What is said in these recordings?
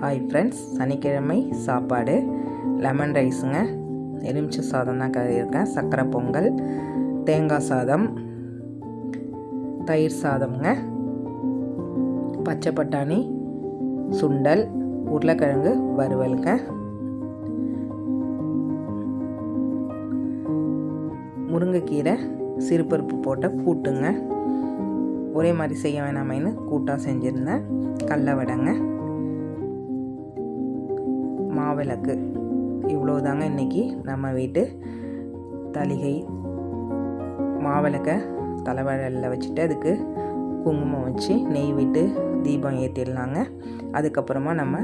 Hi friends சனிக்கிழமை சாப்பாடு. Lemon ரைஸுங்க எலுமிச்சை சாதம் தான் கறியிருக்கேன் சர்க்கரை பொங்கல். தேங்காய் சாதம். தயிர் சாதம்ங்க. பச்சை பட்டாணி சுண்டல் உருளைக்கிழங்கு வறுவலுங்க. முருங்கைக்கீரை சிறுபருப்பு போட்ட கூட்டுங்க. ஒரே மாதிரி செய்ய வேணாமேன்னு கூட்டாக செஞ்சுருந்தேன். கடல வடைங்க மாவிளக்கு. இவ்வளோ தாங்க இன்றைக்கி நம்ம வீட்டு தலிகை மாவிளக்கை தலைவழில் வச்சுட்டு அதுக்கு குங்குமம் வச்சு நெய் விட்டு தீபம் ஏற்றிடலாங்க அதுக்கப்புறமா நம்ம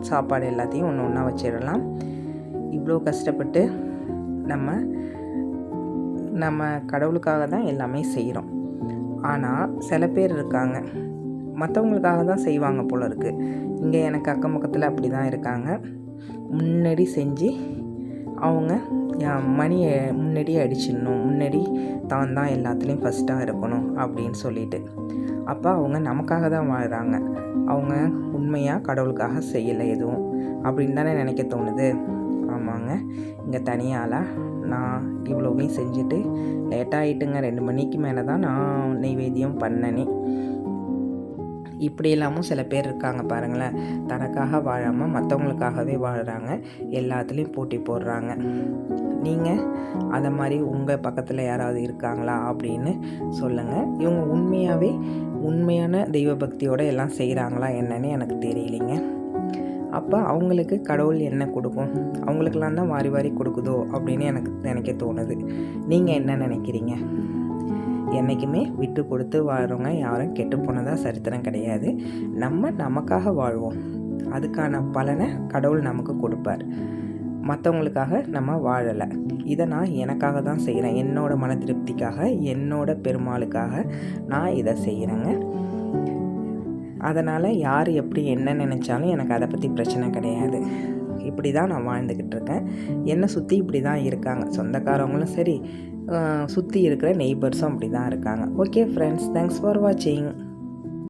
சாப்பாடு எல்லாத்தையும் ஒன்று ஒன்றா வச்சிடலாம். இவ்வளோ கஷ்டப்பட்டு நம்ம நம்ம கடவுளுக்காக தான் எல்லாமே செய்கிறோம் ஆனால் சில பேர் இருக்காங்க. மற்றவங்களுக்காக தான் செய்வாங்க போல இருக்குது இங்கே எனக்கு அக்கம் பக்கத்தில் அப்படி தான் இருக்காங்க. முன்னாடி செஞ்சு அவங்க என் மணியை முன்னாடியே அடிச்சிடணும். முன்னாடி தான் தான் எல்லாத்துலேயும் ஃபஸ்ட்டாக இருக்கணும் அப்படின்னு சொல்லிட்டு. அப்போ அவங்க நமக்காக தான் வாழ்கிறாங்க அவங்க உண்மையாக கடவுளுக்காக செய்யலை எதுவும் அப்படின்னு தானே நினைக்க தோணுது. ஆமாங்க. இங்கே தனியால் நான் இவ்வளோவையும் செஞ்சுட்டு லேட்டாக ஆகிட்டுங்க ரெண்டு மணிக்கு மேலே தான் நான் நெய்வேத்தியம் பண்ணனே. இப்படி இல்லாமல் சில பேர் இருக்காங்க பாருங்களேன். தனக்காக வாழாமல் மற்றவங்களுக்காகவே வாழ்கிறாங்க எல்லாத்துலேயும் போட்டி போடுறாங்க. நீங்கள் அதை மாதிரி உங்கள் பக்கத்தில் யாராவது இருக்காங்களா அப்படின்னு சொல்லுங்கள் இவங்க உண்மையாகவே உண்மையான தெய்வ பக்தியோடு எல்லாம் செய்கிறாங்களா என்னன்னு எனக்கு தெரியலைங்க. அப்போ அவங்களுக்கு கடவுள் என்ன கொடுக்கும்? அவங்களுக்கெல்லாம் தான் வாரி வாரி கொடுக்குதோ அப்படின்னு எனக்கு நினைக்க தோணுது. நீங்கள் என்ன நினைக்கிறீங்க? என்றைக்குமே விட்டு கொடுத்து வாழ்கிறவங்க யாரும் கெட்டு போனதாக சரித்திரம் கிடையாது. நம்ம நமக்காக வாழ்வோம். அதுக்கான பலனை கடவுள் நமக்கு கொடுப்பார். மற்றவங்களுக்காக நம்ம வாழலை. இதை நான் எனக்காக தான் செய்கிறேன் என்னோட மன திருப்திக்காக என்னோட பெருமாளுக்காக நான் இதை செய்கிறேங்க அதனால் யார் எப்படி என்ன நினச்சாலும் எனக்கு அதை பற்றி பிரச்சனை கிடையாது. இப்படி தான் நான் வாழ்ந்துக்கிட்டு இருக்கேன். என்னை சுற்றி இப்படி தான் இருக்காங்க. சொந்தக்காரவங்களும் சரி சுற்றி இருக்கிற நெய்பர்ஸும் அப்படி தான் இருக்காங்க. ஓகே ஃப்ரெண்ட்ஸ் தேங்க்ஸ் ஃபார் வாட்சிங்